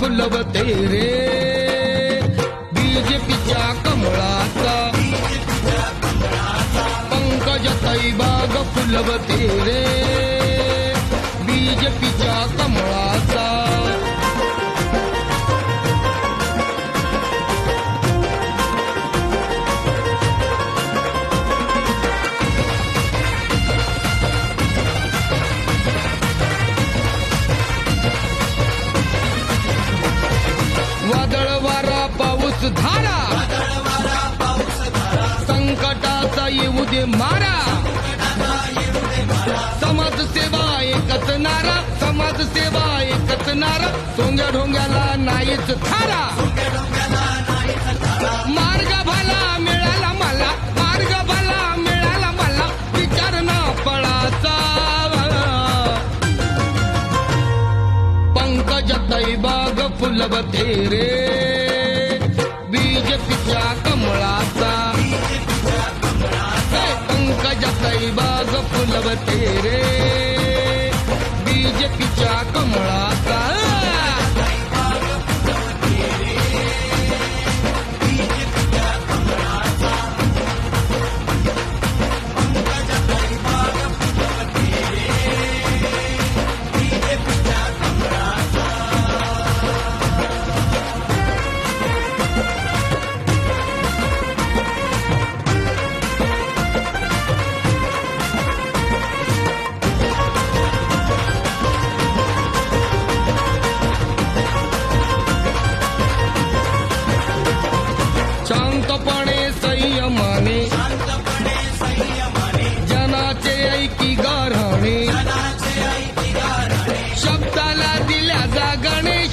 पंकजाताई बाग फुलवते रे बीजेपीच्या कमळाचा पंकजाताई बाग फुलवते धारा. संकटाचा येऊ दे मारा. समाज सेवा एकच नारा. समाज सेवा एकच नारा. सोंग्या ढोंग्याला नाहीच थारा. मार्ग भला मिळाला मला. मार्ग भला मिळाला मला. विचार ना पळाचा. पंकजाताई बाग फुलवते रे.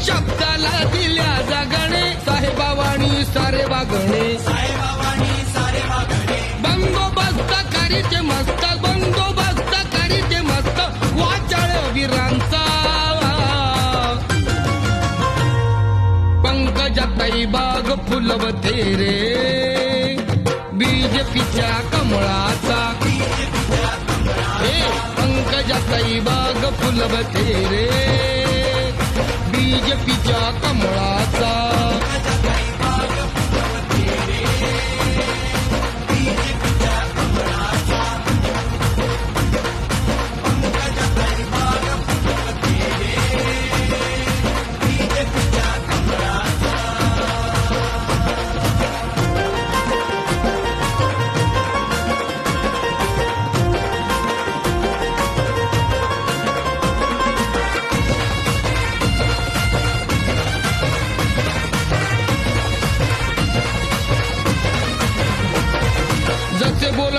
शब्दाला दिल्या जागणे साहेबावाणी सारे वागणे. बंदोबस्त कारीचे मस्त बंदोबस्त कारीचे मस्त वाचाळ वीरांचा पंकजाताई बाग फुलवते रे बीजेपीच्या कमळाचा. हे पंकजाताई बाग फुलवते रे बीज बीजेपीच्या कमळाचा.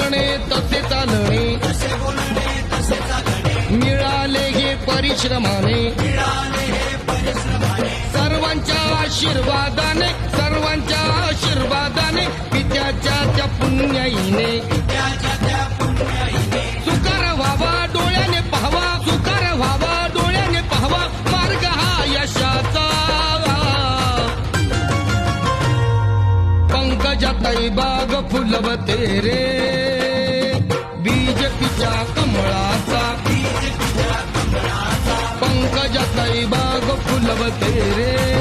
बोलणे तसे चालणे. मिळाले हे परिश्रमाने. सर्वांच्या आशीर्वादाने सर्वांच्या आशीर्वादाने पित्याच्या त्या पुण्याईने. सुकार व्हावा डोळ्याने पाहावा सुकार व्हावा डोळ्याने पाहावा मार्ग हा यशाचा. पंकजाताई बाग फुलवते रे. पंकजाताई बाग